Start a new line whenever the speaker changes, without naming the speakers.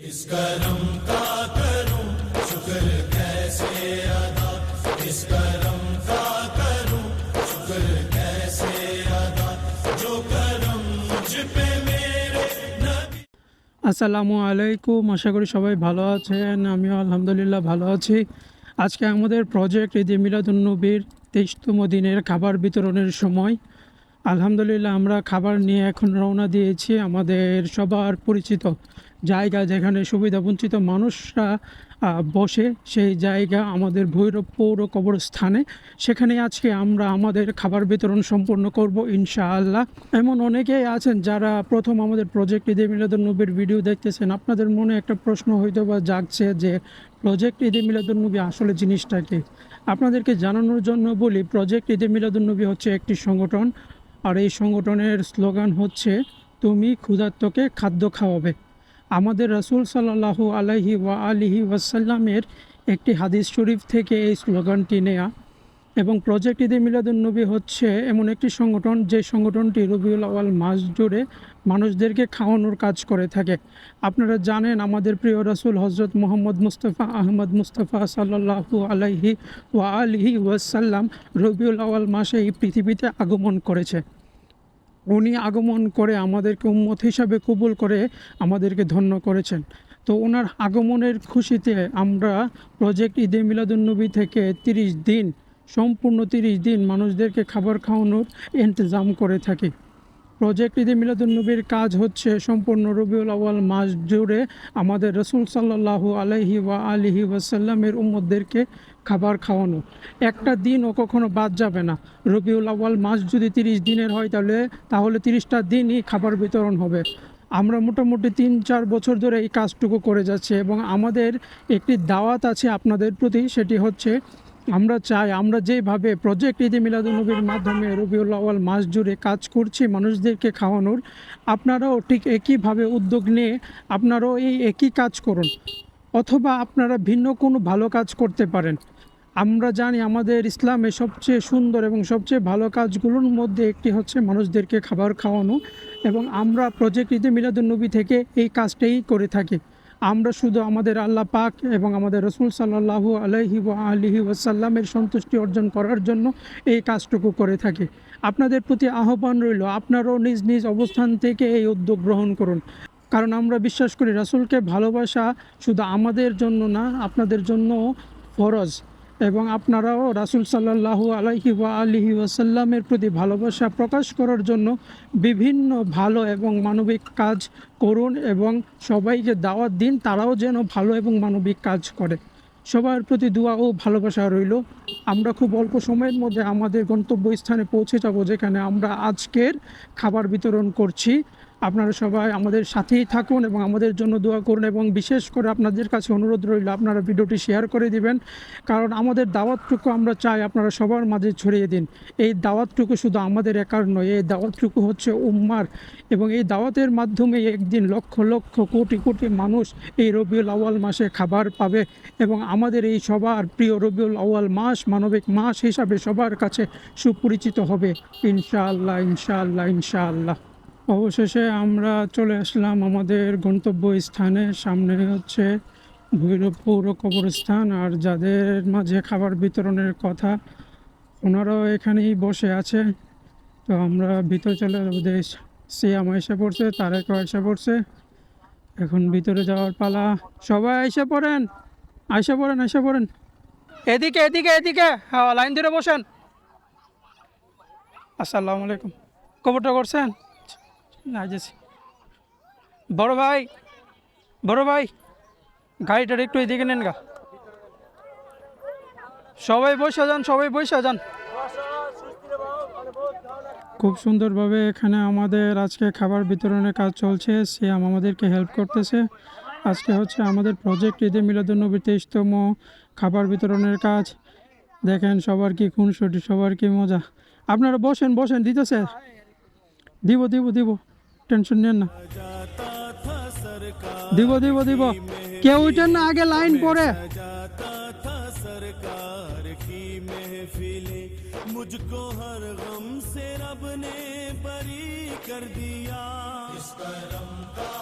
इस करम का करूं शुक्र कैसे अदा इस करम का करूं शुक्र कैसे अदा जो करम मुझ पे मेरे नबी
আসসালামু আলাইকুম আশা করি সবাই ভালো আছেন আমিও আলহামদুলিল্লাহ ভালো আছি আজকে আমাদের প্রজেক্ট ঈদে মিলাদুন্নবীর তেইশতম দিনের খাবার বিতরণের সময় আলহামদুলিল্লাহ আমরা খাবার নিয়ে এখন রওনা দিয়েছি আমাদের সবার পরিচিত জায়গা যেখানে সুবিধাবঞ্চিত মানুষরা বসে সেই জায়গা আমাদের ভৈরব পৌর কবরস্থানে। সেখানে আজকে আমরা আমাদের খাবার বিতরণ সম্পন্ন করব ইনশাআল্লাহ। এমন অনেকেই আছেন যারা প্রথম আমাদের প্রজেক্ট ঈদে মিলাদুন্নবীর ভিডিও দেখতেছেন। আপনাদের মনে একটা প্রশ্ন হয়তো বা জাগছে যে প্রজেক্ট ঈদে মিলাদুন্নবী আসলে জিনিসটা কি? আপনাদেরকে জানানোর জন্য বলি প্রজেক্ট ঈদে মিলাদুন্নবী হচ্ছে একটি সংগঠন। আর এই সংগঠনের স্লোগান হচ্ছে, তুমি ক্ষুধার্তকে খাদ্য খাওয়াবে। আমাদের রসুল সাল্লাহু আলাইহি ওয়া আলিহি ওয়াসাল্লামের একটি হাদিস শরীফ থেকে এই স্লোগানটি নেয়া এবং প্রজেক্ট ঈদে মিলাদুন্নবী হচ্ছে এমন একটি সংগঠন যে সংগঠনটি রবিউল আওয়াল মাস জুড়ে মানুষদেরকে খাওয়ানোর কাজ করে থাকে। আপনারা জানেন আমাদের প্রিয় রসুল হজরত মোহাম্মদ মুস্তফা আহমদ মুস্তফা সাল্লাহু আলাইহি ওয়া আলিহি ওয়াসাল্লাম রবিউল আওয়াল মাসে এই পৃথিবীতে আগমন করেছে। উনি আগমন করে আমাদেরকে উম্মত হিসাবে কবুল করে আমাদেরকে ধন্য করেছেন। তো ওনার আগমনের খুশিতে আমরা প্রজেক্ট ঈদে মিলাদুন্নবী থেকে তিরিশ দিন, সম্পূর্ণ তিরিশ দিন মানুষদেরকে খাবার খাওয়ানোর ইন্তজাম করে থাকি। প্রজেক্ট ঈদে মিলাদুন্নবীর কাজ হচ্ছে সম্পূর্ণ রবিউল আওয়াল মাস জুড়ে আমাদের রসুল সাল্লাহু আলাইহি ওয়া আলিহি ওয়াসাল্লামের উম্মদদেরকে খাবার খাওয়ানো। একটা দিনও কখনো বাদ যাবে না। রবিউল আওয়াল মাস যদি তিরিশ দিনের হয় তাহলে তাহলে তিরিশটা দিনই খাবার বিতরণ হবে। আমরা মোটামুটি তিন চার বছর ধরে এই কাজটুকু করে যাচ্ছি এবং আমাদের একটি দাওয়াত আছে আপনাদের প্রতি, সেটি হচ্ছে আমরা চাই, আমরা যেভাবে প্রজেক্ট ঈদে মিলাদুলনবীর মাধ্যমে রবিউল আওয়াল মাস জুড়ে কাজ করছি, মানুষদেরকে খাওয়ানোর, আপনারাও ঠিক একইভাবে উদ্যোগ নিয়ে আপনারাও এই একই কাজ করুন। অথবা আপনারা ভিন্ন কোনো ভালো কাজ করতে পারেন। আমরা জানি আমাদের ইসলামে সবচেয়ে সুন্দর এবং সবচেয়ে ভালো কাজগুলোর মধ্যে একটি হচ্ছে মানুষদেরকে খাবার খাওয়ানো এবং আমরা প্রজেক্ট ঈদে মিলাদুলনবী থেকে এই কাজটাই করে থাকি। আমরা শুধু আমাদের আল্লাহ পাক এবং আমাদের রসুল সাল্লাহু আলহি ও আলহি ওয়াসাল্লামের সন্তুষ্টি অর্জন করার জন্য এই কাজটুকু করে থাকি। আপনাদের প্রতি আহ্বান রইল, আপনারও নিজ নিজ অবস্থান থেকে এই উদ্যোগ গ্রহণ করুন। কারণ আমরা বিশ্বাস করি রাসুলকে ভালোবাসা শুধু আমাদের জন্য না, আপনাদের জন্য ফরজ। এবং আপনারাও রাসূল সাল্লাহু আলাইহি ওয়া আলিহি ওয়াসাল্লামের প্রতি ভালোবাসা প্রকাশ করার জন্য বিভিন্ন ভালো এবং মানবিক কাজ করুন এবং সবাইকে দাওয়াত দিন, তারাও যেন ভালো এবং মানবিক কাজ করে। সবার প্রতি দোয়া ও ভালোবাসা রইল। আমরা খুব অল্প সময়ের মধ্যে আমাদের গন্তব্যস্থানে পৌঁছে যাব, যেখানে আমরা আজকের খাবার বিতরণ করছি। আপনারা সবাই আমাদের সাথেই থাকুন এবং আমাদের জন্য দোয়া করুন এবং বিশেষ করে আপনাদের কাছে অনুরোধ রইল, আপনারা ভিডিওটি শেয়ার করে দিবেন। কারণ আমাদের দাওয়াতটুকু আমরা চাই আপনারা সবার মাঝে ছড়িয়ে দিন। এই দাওয়াতটুকু শুধু আমাদের একার নয়, এই দাওয়াতটুকু হচ্ছে উম্মার এবং এই দাওয়াতের মাধ্যমে একদিন লক্ষ লক্ষ কোটি কোটি মানুষ এই রবিউল আওয়াল মাসে খাবার পাবে এবং আমাদের এই সবার প্রিয় রবিউল আওয়াল মাস, মানবিক মাস হিসাবে সবার কাছে সুপরিচিত হবে। ইনশাআল্লাহ ইনশাআল্লাহ ইনশাআল্লাহ। অবশেষে আমরা চলে আসলাম আমাদের গন্তব্য স্থানে সামনে হচ্ছে ভৈরব পৌর কবরস্থান। আর যাদের মাঝে খাবার বিতরণের কথা, ওনারাও এখানেই বসে আছে। তো আমরা ভিতরে চলে ওদের সিয়াম এসে পড়ছে তারেকও এসে পড়ছে। এখন ভিতরে যাওয়ার পালা। সবাই এসে পড়েন এসে পড়েন এসে পড়েন। এদিকে এদিকে এদিকে। হ্যাঁ লাইন ধরে বসেন। আসসালামু আলাইকুম। কবরটা করছেন? যেছি বড় ভাই বড় ভাই, গাড়িটার একটু এদিকে নেন গা। সবাই বসে যান, সবাই বসে যান। খুব সুন্দরভাবে এখানে আমাদের আজকে খাবার বিতরণের কাজ চলছে। সিয়াম আমাদেরকে হেল্প করতেছে। আজকে হচ্ছে আমাদের প্রজেক্ট ঈদে মিলাদুন্নবী তেইশতম খাবার বিতরণের কাজ। দেখেন সবার কি খুনসুটি, সবার কি মজা। আপনারা বসেন বসেন, দিতেছে। দিব দিব দিব। टेंशन नहीं ना। देखो देखो देखो।
केव ना आगे लाइन पोरे मुझको हर गम से रब ने बरी कर दिया। इस करम का